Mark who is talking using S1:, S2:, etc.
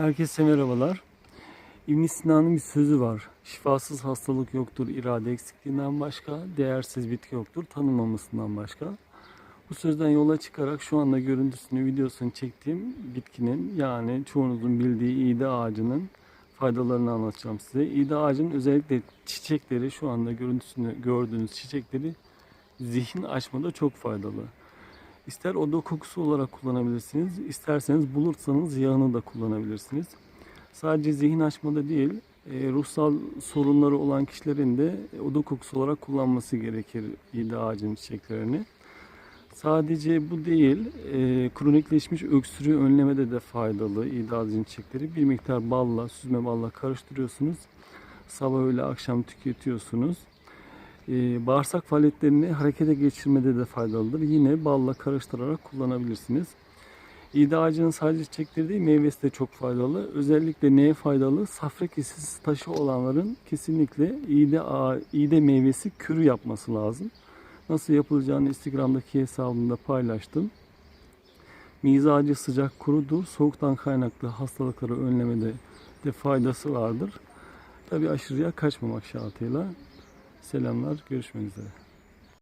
S1: Herkese merhabalar. ibn Sina'nın bir sözü var. Şifasız hastalık yoktur irade eksikliğinden başka, değersiz bitki yoktur tanınmamasından başka. Bu sözden yola çıkarak şu anda görüntüsünü, videosunu çektiğim bitkinin yani çoğunuzun bildiği iğde ağacının faydalarını anlatacağım size. İğde ağacının özellikle çiçekleri, şu anda görüntüsünü gördüğünüz çiçekleri zihin açmada çok faydalı. İster oda kokusu olarak kullanabilirsiniz, isterseniz bulursanız yağını da kullanabilirsiniz. Sadece zihin açmada değil, e, ruhsal sorunları olan kişilerin de oda kokusu olarak kullanması gerekir iğde ağacının çiçeklerini. Sadece bu değil, e, kronikleşmiş öksürüğü önlemede de faydalı ağacının çiçekleri. Bir miktar balla, süzme balla karıştırıyorsunuz. Sabah öğle akşam tüketiyorsunuz. Ee, bağırsak faaliyetlerini harekete geçirmede de faydalıdır. Yine balla karıştırarak kullanabilirsiniz. İğde ağacının sadece çiçekleri değil meyvesi de çok faydalı. Özellikle neye faydalı? Safra kesesi taşı olanların kesinlikle iğde, iğde meyvesi kürü yapması lazım. Nasıl yapılacağını Instagram'daki hesabımda paylaştım. Mizacı sıcak kurudur. Soğuktan kaynaklı hastalıkları önlemede de faydası vardır. Tabi aşırıya kaçmamak şartıyla. Selamlar, görüşmek üzere.